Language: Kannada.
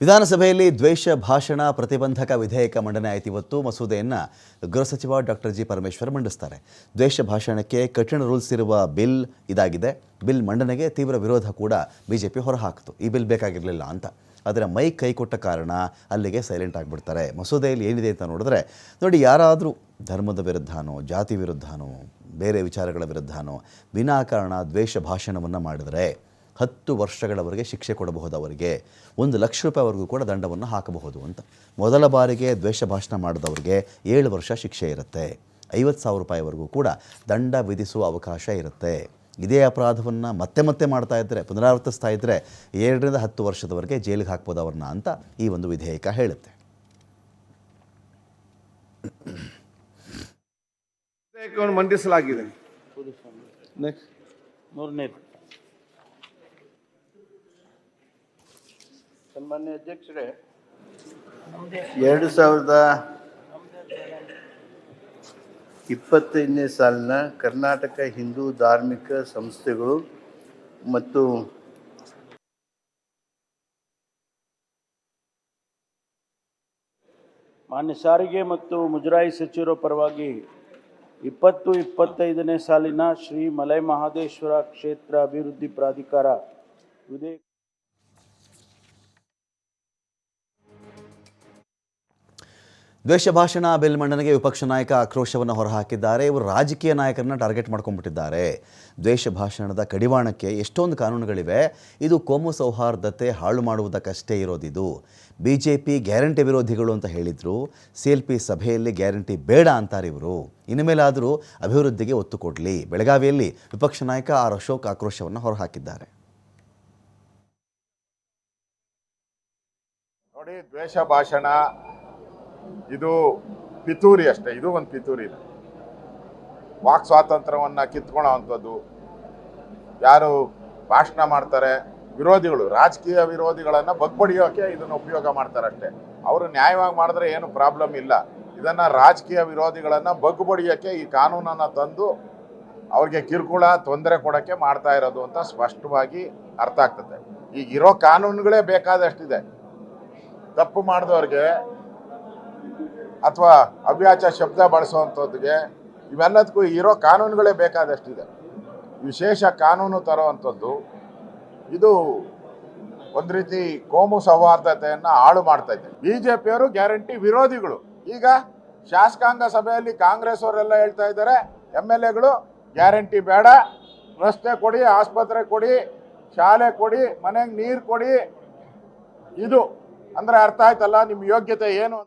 ವಿಧಾನಸಭೆಯಲ್ಲಿ ದ್ವೇಷ ಭಾಷಣ ಪ್ರತಿಬಂಧಕ ವಿಧೇಯಕ ಮಂಡನೆ ಆಯ್ತು ಇವತ್ತು. ಮಸೂದೆಯನ್ನು ಗೃಹ ಸಚಿವ ಡಾಕ್ಟರ್ ಜಿ ಪರಮೇಶ್ವರ್ ಮಂಡಿಸ್ತಾರೆ. ದ್ವೇಷ ಭಾಷಣಕ್ಕೆ ಕಠಿಣ ರೂಲ್ಸ್ ಇರುವ ಬಿಲ್ ಇದಾಗಿದೆ. ಬಿಲ್ ಮಂಡನೆಗೆ ತೀವ್ರ ವಿರೋಧ ಕೂಡ ಬಿಜೆಪಿ ಹೊರಹಾಕಿತು. ಈ ಬಿಲ್ ಬೇಕಾಗಿರಲಿಲ್ಲ ಅಂತ. ಆದರೆ ಮೈ ಕೈ ಕೊಟ್ಟ ಕಾರಣ ಅಲ್ಲಿಗೆ ಸೈಲೆಂಟ್ ಆಗಿಬಿಡ್ತಾರೆ. ಮಸೂದೆಯಲ್ಲಿ ಏನಿದೆ ಅಂತ ನೋಡಿದ್ರೆ ನೋಡಿ, ಯಾರಾದರೂ ಧರ್ಮದ ವಿರುದ್ಧನೋ, ಜಾತಿ ವಿರುದ್ಧನೋ, ಬೇರೆ ವಿಚಾರಗಳ ವಿರುದ್ಧನೋ, ವಿನಾಕಾರಣ ದ್ವೇಷ ಭಾಷಣವನ್ನು ಮಾಡಿದರೆ ಹತ್ತು ವರ್ಷಗಳವರೆಗೆ ಶಿಕ್ಷೆ ಕೊಡಬಹುದು ಅವರಿಗೆ ಒಂದು ಲಕ್ಷ ರೂಪಾಯಿವರೆಗೂ ಕೂಡ ದಂಡವನ್ನು ಹಾಕಬಹುದು ಅಂತ. ಮೊದಲ ಬಾರಿಗೆ ದ್ವೇಷ ಭಾಷಣ ಮಾಡಿದವರಿಗೆ ಏಳು ವರ್ಷ ಶಿಕ್ಷೆ ಇರುತ್ತೆ. ಐವತ್ತು ಸಾವಿರ ರೂಪಾಯಿವರೆಗೂ ಕೂಡ ದಂಡ ವಿಧಿಸುವ ಅವಕಾಶ ಇರುತ್ತೆ. ಇದೇ ಅಪರಾಧವನ್ನು ಮತ್ತೆ ಮತ್ತೆ ಮಾಡ್ತಾ ಇದ್ದರೆ ಪುನರಾವರ್ತಿಸ್ತಾ ಇದ್ದರೆ ಏಳರಿಂದ ಹತ್ತು ವರ್ಷದವರೆಗೆ ಜೈಲಿಗೆ ಹಾಕ್ಬೋದು ಅವ್ರನ್ನ ಅಂತ ಈ ಒಂದು ವಿಧೇಯಕ ಹೇಳುತ್ತೆ. ವಿಧೇಯಕವನ್ನು ಮಂಡಿಸಲಾಗಿದೆ. ನೆಕ್ಸ್ಟ್ ಮೂರನೇ ಸನ್ಮಾನ್ಯ ಅಧ್ಯಕ್ಷರೇ ಎರಡು ಸಾವಿರದ ಇಪ್ಪತ್ತೈದನೇ ಸಾಲಿನ ಕರ್ನಾಟಕ ಹಿಂದೂ ಧಾರ್ಮಿಕ ಸಂಸ್ಥೆಗಳು ಮತ್ತು ಮಾನ್ಯ ಸಾರಿಗೆ ಮತ್ತು ಮುಜರಾಯಿ ಸಚಿವರ ಪರವಾಗಿ ಇಪ್ಪತ್ತು ಇಪ್ಪತ್ತೈದನೇ ಸಾಲಿನ ಶ್ರೀ ಮಲೈ ಮಹಾದೇಶ್ವರ ಕ್ಷೇತ್ರ ಅಭಿವೃದ್ಧಿ ಪ್ರಾಧಿಕಾರ ವಿಧೇಯಕ ದ್ವೇಷ ಭಾಷಣ ಬಿಲ್ ಮಂಡನೆಗೆ ವಿಪಕ್ಷ ನಾಯಕ ಆಕ್ರೋಶವನ್ನು ಹೊರಹಾಕಿದ್ದಾರೆ. ಇವರು ರಾಜಕೀಯ ನಾಯಕರನ್ನ ಟಾರ್ಗೆಟ್ ಮಾಡ್ಕೊಂಡ್ಬಿಟ್ಟಿದ್ದಾರೆ. ದ್ವೇಷ ಭಾಷಣದ ಕಡಿವಾಣಕ್ಕೆ ಎಷ್ಟೊಂದು ಕಾನೂನುಗಳಿವೆ. ಇದು ಕೋಮು ಸೌಹಾರ್ದತೆ ಹಾಳು ಮಾಡುವುದಕ್ಕಷ್ಟೇ ಇರೋದಿದು. ಬಿ ಜೆ ಪಿ ಗ್ಯಾರಂಟಿ ವಿರೋಧಿಗಳು ಅಂತ ಹೇಳಿದರು. ಸಿ ಎಲ್ ಪಿ ಸಭೆಯಲ್ಲಿ ಗ್ಯಾರಂಟಿ ಬೇಡ ಅಂತಾರೆ ಇವರು. ಇನ್ನು ಮೇಲಾದರೂ ಅಭಿವೃದ್ಧಿಗೆ ಒತ್ತು ಕೊಡಲಿ. ಬೆಳಗಾವಿಯಲ್ಲಿ ವಿಪಕ್ಷ ನಾಯಕ ಆರ್ ಅಶೋಕ್ ಆಕ್ರೋಶವನ್ನು ಹೊರಹಾಕಿದ್ದಾರೆ. ನೋಡಿ ದ್ವೇಷ ಭಾಷಣ ಇದು ಪಿತೂರಿ ಅಷ್ಟೇ, ಇದು ಒಂದು ಪಿತೂರಿ ವಾಕ್ ಸ್ವಾತಂತ್ರ್ಯವನ್ನು ಕಿತ್ಕೊಳ್ಳೋವಂಥದ್ದು. ಯಾರು ಭಾಷಣ ಮಾಡ್ತಾರೆ? ವಿರೋಧಿಗಳು, ರಾಜಕೀಯ ವಿರೋಧಿಗಳನ್ನು ಬಗ್ಬಡಿಯೋಕೆ ಇದನ್ನು ಉಪಯೋಗ ಮಾಡ್ತಾರೆ ಅಷ್ಟೇ. ಅವರು ನ್ಯಾಯವಾಗಿ ಮಾಡಿದ್ರೆ ಏನು ಪ್ರಾಬ್ಲಮ್ ಇಲ್ಲ. ಇದನ್ನು ರಾಜಕೀಯ ವಿರೋಧಿಗಳನ್ನು ಬಗ್ಬಡಿಯೋಕೆ ಈ ಕಾನೂನನ್ನು ತಂದು ಅವ್ರಿಗೆ ಕಿರುಕುಳ, ತೊಂದರೆ ಕೊಡೋಕ್ಕೆ ಮಾಡ್ತಾ ಇರೋದು ಅಂತ ಸ್ಪಷ್ಟವಾಗಿ ಅರ್ಥ ಆಗ್ತದೆ. ಈಗಿರೋ ಕಾನೂನುಗಳೇ ಬೇಕಾದಷ್ಟಿದೆ. ತಪ್ಪು ಮಾಡಿದವ್ರಿಗೆ ಅಥವಾ ಅವ್ಯಾಚ ಶಬ್ದ ಬಳಸುವಂಥದ್ದಿಗೆ ಇವೆಲ್ಲದಕ್ಕೂ ಇರೋ ಕಾನೂನುಗಳೇ ಬೇಕಾದಷ್ಟಿದೆ. ವಿಶೇಷ ಕಾನೂನು ತರುವಂಥದ್ದು ಇದು ಒಂದು ರೀತಿ ಕೋಮು ಸೌಹಾರ್ದತೆಯನ್ನು ಹಾಳು ಮಾಡ್ತಾ ಇದೆ. ಬಿ ಜೆ ಪಿಯವರು ಗ್ಯಾರಂಟಿ ವಿರೋಧಿಗಳು. ಈಗ ಶಾಸಕಾಂಗ ಸಭೆಯಲ್ಲಿ ಕಾಂಗ್ರೆಸ್ ಅವರೆಲ್ಲ ಹೇಳ್ತಾ ಇದ್ದಾರೆ ಎಂ ಎಲ್ ಎಗಳು ಗ್ಯಾರಂಟಿ ಬೇಡ, ರಸ್ತೆ ಕೊಡಿ, ಆಸ್ಪತ್ರೆ ಕೊಡಿ, ಶಾಲೆ ಕೊಡಿ, ಮನೆಗೆ ನೀರು ಕೊಡಿ. ಇದು ಅಂದರೆ ಅರ್ಥ ಆಯ್ತಲ್ಲ ನಿಮ್ಮ ಯೋಗ್ಯತೆ ಏನು